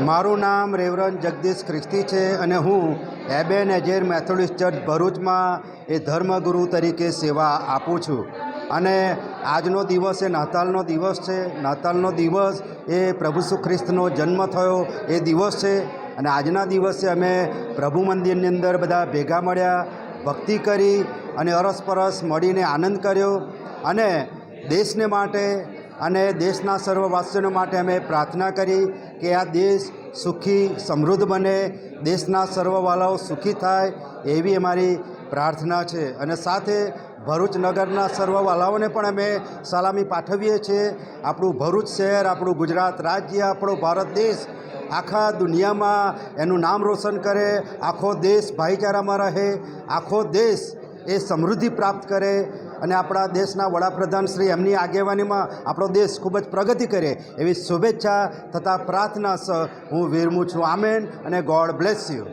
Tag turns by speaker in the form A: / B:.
A: મારું નામ રેવરન જગદીશ ખ્રિસ્તી છે અને હું એબેન એજેર મેથોડિસ્ટ ચર્ચ ભરૂચમાં એ ધર્મગુરુ તરીકે સેવા આપું છું. અને આજનો દિવસ એ નાતાલનો દિવસ છે. નાતાલનો દિવસ એ પ્રભુ સુખ્રિસ્તનો જન્મ થયો એ દિવસ છે. અને આજના દિવસે અમે પ્રભુ મંદિરની અંદર બધા ભેગા મળ્યા, ભક્તિ કરી અને અરસપરસ મળીને આનંદ કર્યો. અને દેશને માટે અને દેશના સર્વવાસીઓ માટે અમે પ્રાર્થના કરી કે આ દેશ સુખી, સમૃદ્ધ બને, દેશના સર્વવાલાઓ સુખી થાય એવી અમારી પ્રાર્થના છે. અને સાથે ભરૂચ નગરના સર્વવાલાઓને પણ અમે સલામી પાઠવીએ છીએ. આપણું ભરૂચ શહેર, આપણું ગુજરાત રાજ્ય, આપણો ભારત દેશ આખા દુનિયામાં એનું નામ રોશન કરે, આખો દેશ ભાઈચારામાં રહે, આખો દેશ એ સમૃદ્ધિ પ્રાપ્ત કરે. અને આપણા દેશના વડાપ્રધાન શ્રી એમની આગેવાનીમાં આપણો દેશ ખૂબ જ પ્રગતિ કરે એવી શુભેચ્છા તથા પ્રાર્થના સ હું વિરમું છું. આમેન અને ગોડ બ્લેસ યુ.